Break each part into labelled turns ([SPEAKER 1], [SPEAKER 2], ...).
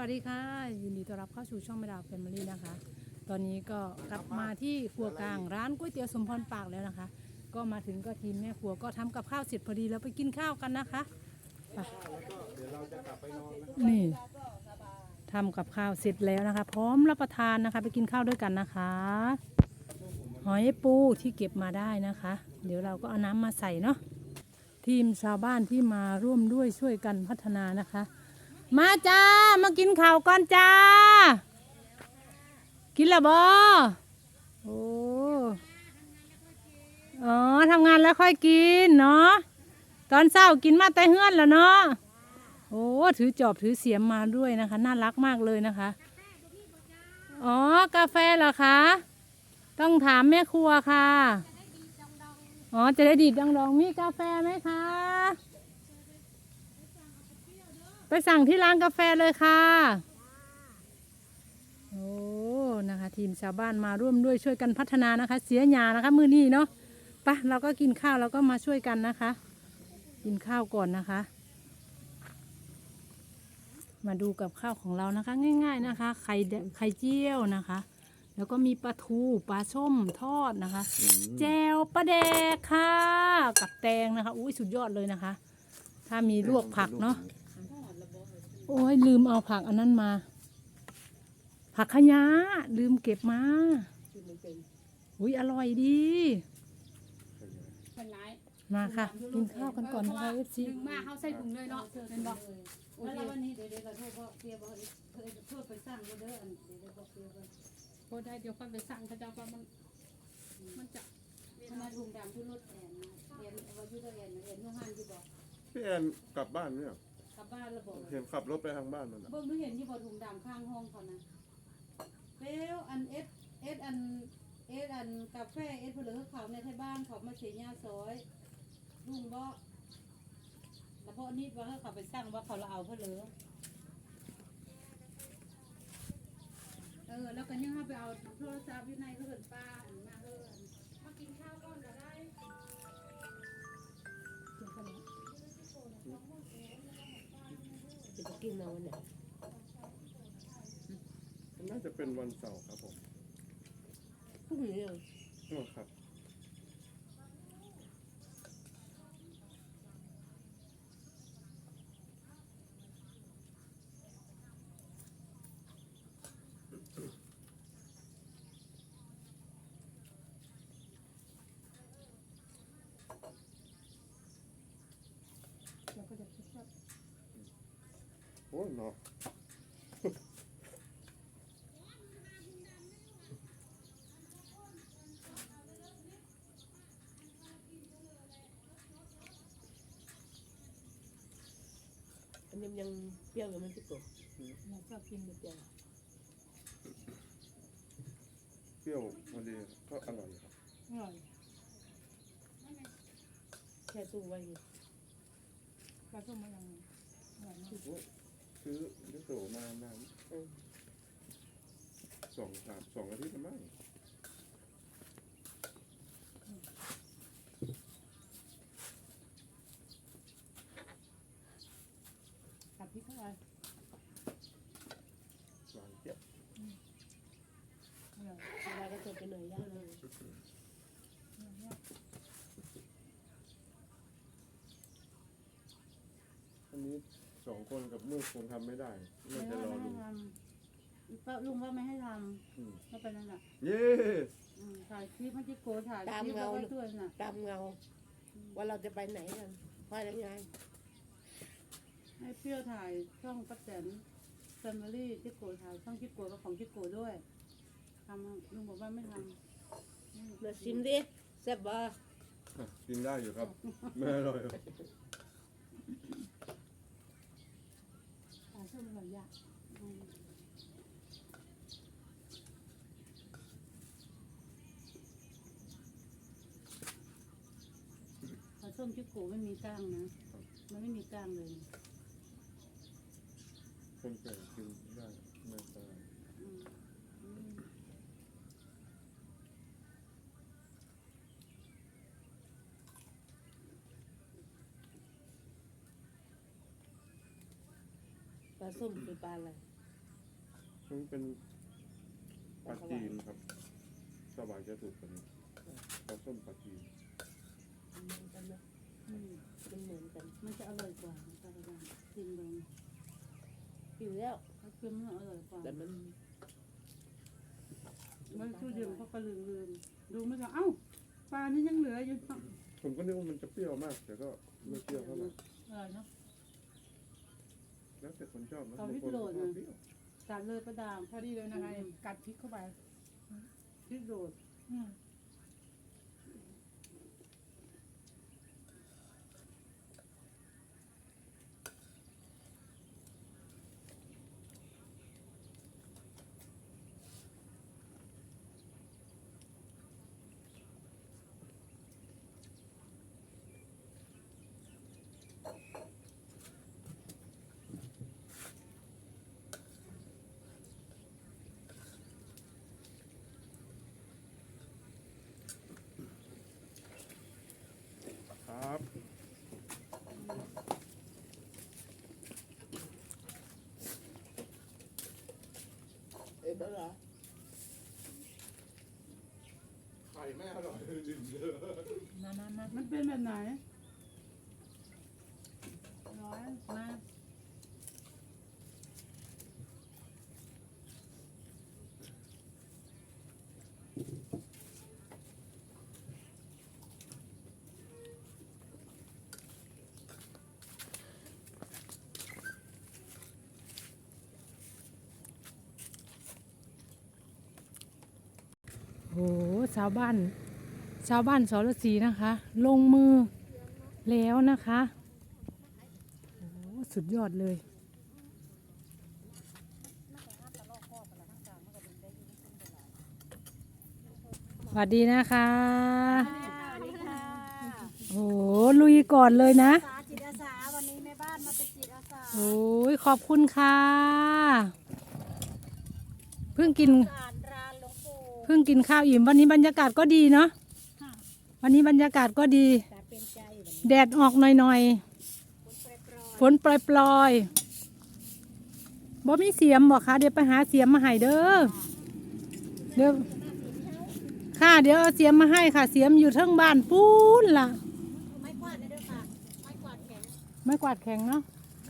[SPEAKER 1] วัสดีค่ะ ยินดีต้อนรับเข้าสู่ช่องแม่ดาวแฟมิลี่นะคะ ตอนนี้ก็กลับมาที่ครัวกลางร้านก๋วยเตี๋ยวสมพรปากแล้วนะคะ ก็มาถึงก็ทีมแม่ครัวก็ทำกับข้าวเสร็จพอดีแล้วไปกินข้าวกันนะคะไปนี่ทำกับข้าวเสร็จแล้วนะคะ พร้อมรับประทานนะคะ ไปกินข้าวด้วยกันนะคะ หอยปูที่เก็บมาได้นะคะ เดี๋ยวเราก็เอาน้ำมาใส่เนาะทีมชาวบ้านที่มาร่วมด้วยช่วยกันพัฒนานะคะ มาจ้า มากินข้าวก่อนจ้า กินล้วบอโอ้อ๋อทำงานแล้วค่อยกินเนาะ ตอนเช้ากินมาแต่เฮือนแล้วเนาะ โอ้ถือจอบถือเสียมมาด้วยนะคะ น่ารักมากเลยนะคะ อ๋อ กาแฟเหรอคะ ต้องถามแม่ครัวค่ะ อ๋อ จะได้ดีดดังดองมีกาแฟไหมคะ ไปสั่งที่ร้านกาแฟเลยค่ะโอ้นะคะ ทีมชาวบ้านมาร่วมด้วยช่วยกันพัฒนานะคะ เสียหยานะคะมือนี้เนาะไปะเราก็กินข้าวเราก็มาช่วยกันนะคะ กินข้าวก่อนนะคะ มาดูกับข้าวของเรานะคะ ง่าย ๆนะคะ ไข่แดไข่เจียวนะคะ แล้วก็มีปลาทูปลาส้มทอดนะคะ แจวปลาแดกค่ะ กับแตงนะคะอุ้ยสุดยอดเลยนะคะ ถ้ามีลวกผักเนาะ โอ้ยลืมเอาผักอันนั้นมา ผักขยะลืมเก็บมาอุ้ยอร่อยดี
[SPEAKER 2] เป็นไร
[SPEAKER 1] มาค่ะ กินข้าวกันก่อนนะคะเอฟซี
[SPEAKER 2] ดึงมาเขาใส่ถุงเลยเนาะเป็นบอกโอ
[SPEAKER 3] แล้ว
[SPEAKER 2] เค
[SPEAKER 3] วันนี้เดี๋ยวเดี๋ยวก็โทษพ่อเสียบอกเคยโทษไปสร้างเด้ออันเดี๋ยวเดี๋ยวบอกเสียก่อน
[SPEAKER 2] โคได้เดี๋ยวค่อยไปสั่งเขาเจ้าว่ามันมันจะ
[SPEAKER 3] ขนาดลุงดำที่รถแอนนะแอนว่าอยู่ตัวแอนแอนนู่นหันที่บอก
[SPEAKER 4] พี่แอนกลับบ้านเนี่ย
[SPEAKER 3] กลับบ้านแล้วบอก
[SPEAKER 4] เห็นขับรถไปทางบ้านมันอะ
[SPEAKER 3] เบิ่งไม่เห็นที่บอกลุงดำข้างห้องเขานะแล้วอันเอสเอสอันเอสอันกาแฟเอสเพลือเขาในไทยบ้านเขามาเสียหญ้าซอยลุงบอกแล้วพอนี้ว่าเขาไปสร้างว่าเขาเราเอาเพลือ
[SPEAKER 2] เออแล้วก็ยังให้ไปเอาโทรศัพท์อยู่ในเฮือนป้าอันมาเฮือน กิน
[SPEAKER 5] เอาเนี่ย
[SPEAKER 4] น่าจะเป็นวันเสาร์ครับผม
[SPEAKER 5] พรุ่งนี้เอา
[SPEAKER 4] อ๋อครับ
[SPEAKER 1] เราก็จะคิดว่า
[SPEAKER 4] โอ้ยเนาะ
[SPEAKER 5] อันนี้มันยังเปรี้ยวอยู่มันที่กบ
[SPEAKER 1] เราชอบกินแบบ
[SPEAKER 5] เปรี้ยว
[SPEAKER 4] เปรี้ยวพอดีก็อร่อยครับ
[SPEAKER 1] อร่อย
[SPEAKER 5] แค่ตู้ไว้อยู่
[SPEAKER 1] ปลาส้มมันยังอร่อยมาก
[SPEAKER 4] โอ้ย ซื้อเดี๋ยวโตมานาน
[SPEAKER 5] เออ
[SPEAKER 4] สองสามสองอาทิตย์ละมั้ง
[SPEAKER 1] ผัดพริกเข้าไป
[SPEAKER 4] หวานเจี๊ยบ
[SPEAKER 1] อร่อย
[SPEAKER 5] เวลาก็จะไปหน่อยย่างเลย
[SPEAKER 4] อันนี้ สองคนกับลูกคงทำไม่ได้น่าจะรอลุง
[SPEAKER 3] ป้าลุงว่าไม่ให้ท
[SPEAKER 4] อืมำ
[SPEAKER 3] ก็ไปนั่นแหละ
[SPEAKER 4] เย้
[SPEAKER 3] อืมถ่ายคลิปให้จิโกถ่ายคลิปแล้วก็ช่วยน่ะ
[SPEAKER 5] ตามเงา ว่าเราจะไปไหนกันว่ายังไง
[SPEAKER 3] ให้เปรี้ยวถ่ายช่องป้าแตนแฟมิลี่จิโกถ่ายช่องจิโกกับของจิโกด้วยทำลุงบอกว่าไม่ทำ
[SPEAKER 5] มาชิมดิแซ่บบ่
[SPEAKER 4] อะกินได้อยู่ครับ ไม่อร่อยหรอก
[SPEAKER 1] ปลาส้มอร่อยยาก
[SPEAKER 3] อืมปลาส้มชิโกไม่มีก้างนะ มันไม่มีก้างเลย
[SPEAKER 4] คนแก่กินได้ไม่ตาย
[SPEAKER 3] อืมอืม
[SPEAKER 5] ปลาส้มคือปลาอะไร
[SPEAKER 3] ป
[SPEAKER 4] มันเป็นปลาจีนครับสวายจะถูกกว่านี้ปลาส้มปลาจีน
[SPEAKER 5] เหมือนกันนะมันเหมือนกัน
[SPEAKER 3] มันจะอร่อยกว่าปลาดางกินเอง
[SPEAKER 5] อยู่แล้ว
[SPEAKER 3] ถ้าเค็มมันอร่อยกว่า
[SPEAKER 5] แต่มัน
[SPEAKER 3] มันคือเดียวเขาก็ลืมลืมดูไม่ทันเอ้าปลานี่ยังเหลืออยู่
[SPEAKER 4] ผมก็นึกว่ามันจะเปรี้ยวมาก แต่ก็ไม่เปรี้ยวเท่าไหร่
[SPEAKER 1] อร่อยเนาะ
[SPEAKER 4] แล้วแต่คนชอบนะ
[SPEAKER 3] ตอน
[SPEAKER 4] บาง
[SPEAKER 3] ที่
[SPEAKER 4] คน
[SPEAKER 3] โด
[SPEAKER 4] ก็
[SPEAKER 3] ด
[SPEAKER 4] ชอบ
[SPEAKER 3] นะ
[SPEAKER 4] เปรี้ยว
[SPEAKER 3] จัดเลยปลาดาม
[SPEAKER 1] พอดีเลยนะคะ กัดพริกเข้าไป
[SPEAKER 3] พริกโดด
[SPEAKER 1] อืม
[SPEAKER 5] แล้วเหรอ
[SPEAKER 4] ไข่แม่อร่อยจริง
[SPEAKER 1] มามามา
[SPEAKER 3] มันเป็นแบบไหน
[SPEAKER 1] ร้อนมา โอ้โห ชาวบ้าน ชาวบ้านสรศรีนะคะ ลงมือแล้วนะคะโอ้โหสุดยอดเลยสวัสดีนะคะโอ้โหลุยก่อนเลยนะ
[SPEAKER 2] สาจิตอาสาวันนี้แม่บ้านมาเป็นจิตอาสา
[SPEAKER 1] โอ้ยขอบคุณค่ะ เพิ่งกิน
[SPEAKER 2] อ่านรานหลวงปู่
[SPEAKER 1] เพิ่งกินข้าวอิ่มวันนี้บรรยากาศก็ดีเนาะวันนี้บรรยากาศก็ดี
[SPEAKER 2] แต่เป็นใจวันนี้
[SPEAKER 1] แดดออกหน่อย
[SPEAKER 2] ฝนโปรย
[SPEAKER 1] ๆฝนปล่อยๆบ่มีเสียมบอกคะเดี๋ยวไปหาเสียมมาให้เด้อเดี๋ยวค่ะเดี๋ยวเอาเสียมมาให้ค่ะ เสียมอยู่เทั้งบ้านปูนล่ะ
[SPEAKER 2] ๆไม่กวาดเลยเด้วยค่ะไม่กวาดแข็ง
[SPEAKER 1] ไม่กวาดแข็งเนาะ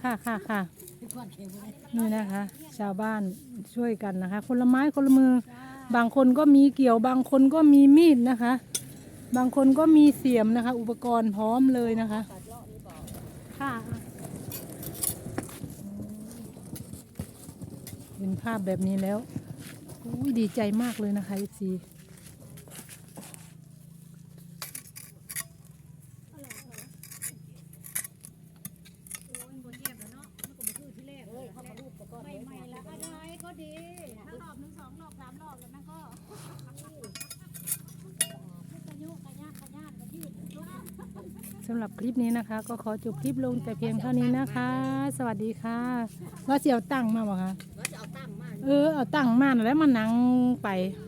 [SPEAKER 1] ค่ะค่ะค่ะ
[SPEAKER 2] ไม่กวาดแข็งเลย
[SPEAKER 1] นี่นะคะ ชาวบ้านช่วยกันนะคะ คนละไม้คนละมือ บางคนก็มีเกี่ยว บางคนก็มีมีดนะคะ บางคนก็มีเสียมนะคะ อุปกรณ์พร้อมเลยนะคะ ค่ะ เห็นภาพแบบนี้แล้วอุ้ยดีใจมากเลยนะคะซี
[SPEAKER 2] ไม่ไม่แล้วก็ได้ก็ดี ถ้ารอบหนึ่งสองรอบสามรอบแล้วมันก็กระยุกระยากกระยากกระยืดตัว
[SPEAKER 1] สำหรับคลิปนี้นะคะ ก็ขอจบคลิปลงแต่เพียงเท่านี้นะคะ สวัสดีค่ะ ว่าเสียวตั้งมาบอกคะ
[SPEAKER 2] ว่าจะเอาตั้งมา
[SPEAKER 1] เออเอาตั้งมาแล้วมานั่งไป
[SPEAKER 2] เ